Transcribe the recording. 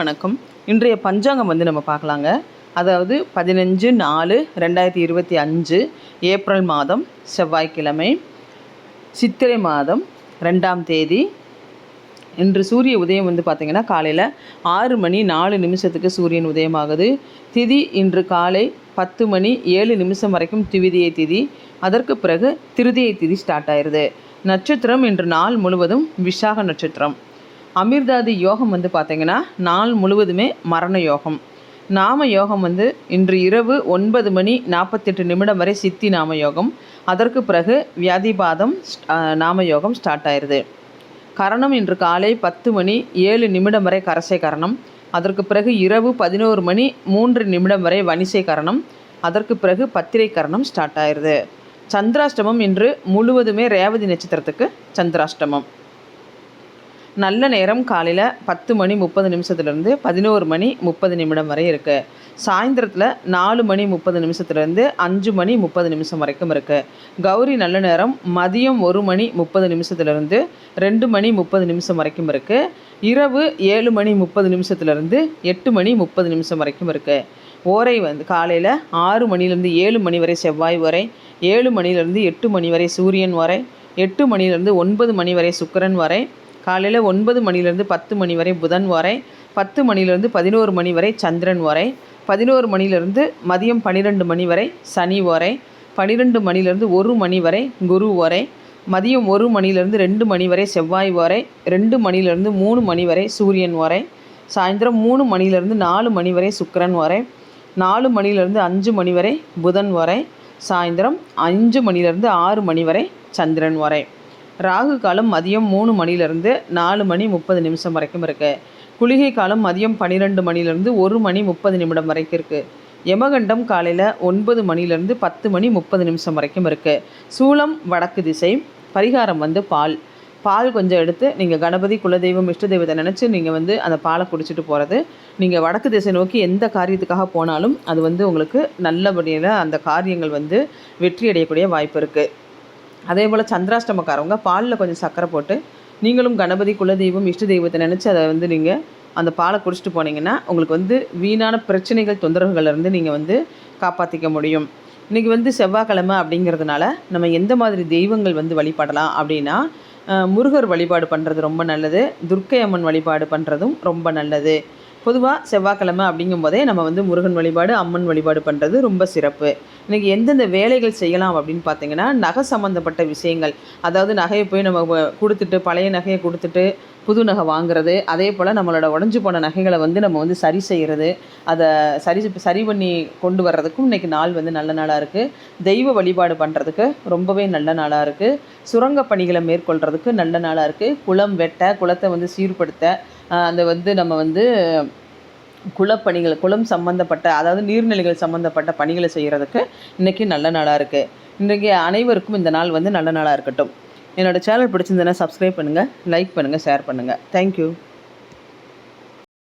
வணக்கம். இன்றைய பஞ்சாங்கம் வந்து நம்ம பார்க்கலாங்க. அதாவது பதினஞ்சு நாலு ரெண்டாயிரத்தி இருபத்தி அஞ்சு ஏப்ரல் மாதம் செவ்வாய்க்கிழமை சித்திரை மாதம் ரெண்டாம் தேதி. இன்று சூரிய உதயம் வந்து பார்த்திங்கன்னா காலையில் ஆறு மணி நாலு நிமிஷத்துக்கு சூரியன் உதயமாகுது. திதி இன்று காலை பத்து மணி ஏழு நிமிஷம் வரைக்கும் திவிதியை திதி. அதற்கு பிறகு திருதியை திதி ஸ்டார்ட் ஆயிடுது நட்சத்திரம் இன்று நாள் முழுவதும் விஷாக நட்சத்திரம். அமிர்தாதி யோகம் வந்து பார்த்திங்கன்னா நாள் முழுவதுமே மரண யோகம். நாம யோகம் வந்து இன்று இரவு ஒன்பது மணி நாற்பத்தெட்டு நிமிடம் வரை சித்தி நாம யோகம். அதற்கு பிறகு வியாதிபாதம் நாம யோகம் ஸ்டார்ட் ஆயிடுது கரணம் இன்று காலை பத்து மணி ஏழு நிமிடம் வரை கரசை கரணம். அதற்கு பிறகு இரவு பதினோரு மணி மூன்று நிமிடம் வரை வனிசை கரணம். அதற்கு பிறகு பத்திரை கரணம் ஸ்டார்ட் ஆயிடுது சந்திராஷ்டமம் இன்று முழுவதுமே ரேவதி நட்சத்திரத்துக்கு சந்திராஷ்டமம். நல்ல நேரம் காலையில் பத்து மணி முப்பது நிமிஷத்துலேருந்து பதினோரு மணி முப்பது நிமிடம் வரை இருக்குது சாயந்தரத்தில் நாலு மணி முப்பது நிமிஷத்துலேருந்து அஞ்சு மணி முப்பது நிமிஷம் வரைக்கும் இருக்குது கௌரி நல்ல நேரம் மதியம் ஒரு மணி முப்பது நிமிஷத்துலேருந்து ரெண்டு மணி முப்பது நிமிஷம் வரைக்கும் இருக்குது இரவு ஏழு மணி முப்பது நிமிஷத்துலேருந்து எட்டு மணி முப்பது நிமிஷம் வரைக்கும் இருக்குது ஓரை வந்து காலையில் ஆறு மணிலேருந்து ஏழு மணி வரை செவ்வாய் வரை ஏழு மணிலேருந்து எட்டு மணி வரை சூரியன் வரை எட்டு மணிலேருந்து ஒன்பது மணி வரை சுக்கரன் வரை காலையில் ஒன்பது மணிலேருந்து பத்து மணி வரை புதன் வரை பத்து மணிலேருந்து பதினோரு மணி வரை சந்திரன் வரை பதினோரு மணிலேருந்து மதியம் பன்னிரெண்டு மணி வரை சனி வரை பன்னிரெண்டு மணிலேருந்து ஒரு மணி வரை குரு வரை மதியம் ஒரு மணிலேருந்து ரெண்டு மணி வரை செவ்வாய் வரை ரெண்டு மணிலேருந்து மூணு மணி வரை சூரியன் வரை சாயந்தரம் மூணு மணிலேருந்து நாலு மணி வரை சுக்கரன் வரை நாலு மணிலேருந்து அஞ்சு மணி வரை புதன் வரை சாயந்தரம் அஞ்சு மணிலேருந்து ஆறு மணி வரை சந்திரன் வரை. ராகு காலம் மதியம் மூணு மணிலேருந்து நாலு மணி முப்பது நிமிஷம் வரைக்கும் இருக்குது குளிகை காலம் மதியம் பன்னிரெண்டு மணிலேருந்து ஒரு மணி முப்பது நிமிடம் வரைக்கும் இருக்குது யமகண்டம் காலையில் ஒன்பது மணிலேருந்து பத்து மணி முப்பது நிமிஷம் வரைக்கும் இருக்குது சூளம் வடக்கு திசை பரிகாரம் வந்து பால். பால் கொஞ்சம் எடுத்து நீங்கள் கணபதி குலதெய்வம் இஷ்ட தெய்வத்தை நினச்சி நீங்கள் வந்து அந்த பாலை குடிச்சிட்டு போகிறது நீங்கள் வடக்கு திசை நோக்கி எந்த காரியத்துக்காக போனாலும் அது வந்து உங்களுக்கு நல்லபடியில் அந்த காரியங்கள் வந்து வெற்றி அடையக்கூடிய வாய்ப்பு இருக்குது அதே போல் சந்திராஷ்டமக்காரவங்க பாலில் கொஞ்சம் சர்க்கரை போட்டு நீங்களும் கணபதி குலதெய்வம் இஷ்ட தெய்வத்தை நினச்சி அதை வந்து நீங்கள் அந்த பாலை குடிச்சிட்டு போனீங்கன்னா உங்களுக்கு வந்து வீணான பிரச்சனைகள் தொந்தரவுகள்லேருந்து நீங்கள் வந்து காப்பாற்றிக்க முடியும். இன்றைக்கி வந்து செவ்வாய்க்கிழமை அப்படிங்கிறதுனால நம்ம எந்த மாதிரி தெய்வங்கள் வந்து வழிபடலாம் அப்படின்னா முருகர் வழிபாடு பண்ணுறது ரொம்ப நல்லது துர்க்கை அம்மன் வழிபாடு பண்ணுறதும் ரொம்ப நல்லது. பொதுவாக செவ்வாய்க்கிழமை அப்படிங்கும் போதே நம்ம வந்து முருகன் வழிபாடு அம்மன் வழிபாடு பண்ணுறது ரொம்ப சிறப்பு. இன்றைக்கி எந்தெந்த வேலைகள் செய்யலாம் அப்படின்னு பார்த்தீங்கன்னா நகை சம்மந்தப்பட்ட விஷயங்கள். அதாவது நகையை போய் நம்ம கொடுத்துட்டு பழைய நகையை கொடுத்துட்டு புது நகை வாங்குறது அதே போல் நம்மளோட உடஞ்சி போன நகைகளை வந்து நம்ம வந்து சரி செய்கிறது அதை சரி சரி பண்ணி கொண்டு வர்றதுக்கும் இன்றைக்கி நாள் வந்து நல்ல நாளாக இருக்குது தெய்வ வழிபாடு பண்ணுறதுக்கு ரொம்பவே நல்ல நாளாக இருக்குது சுரங்க பணிகளை மேற்கொள்கிறதுக்கு நல்ல நாளாக இருக்குது குளம் வெட்ட குளத்தை வந்து சீர்படுத்த அந்த வந்து நம்ம வந்து குளப்பணிகள் குளம் சம்மந்தப்பட்ட அதாவது நீர்நிலைகள் சம்மந்தப்பட்ட பணிகளை செய்கிறதுக்கு இன்றைக்கி நல்ல நாளாக இருக்குது இன்றைக்கி அனைவருக்கும் இந்த நாள் வந்து நல்ல நாளாக இருக்கட்டும். என்னோடய சேனல் பிடிச்சிருந்தேன்னா சப்ஸ்கிரைப் பண்ணுங்கள் லைக் பண்ணுங்கள் ஷேர் பண்ணுங்கள் தேங்க்யூ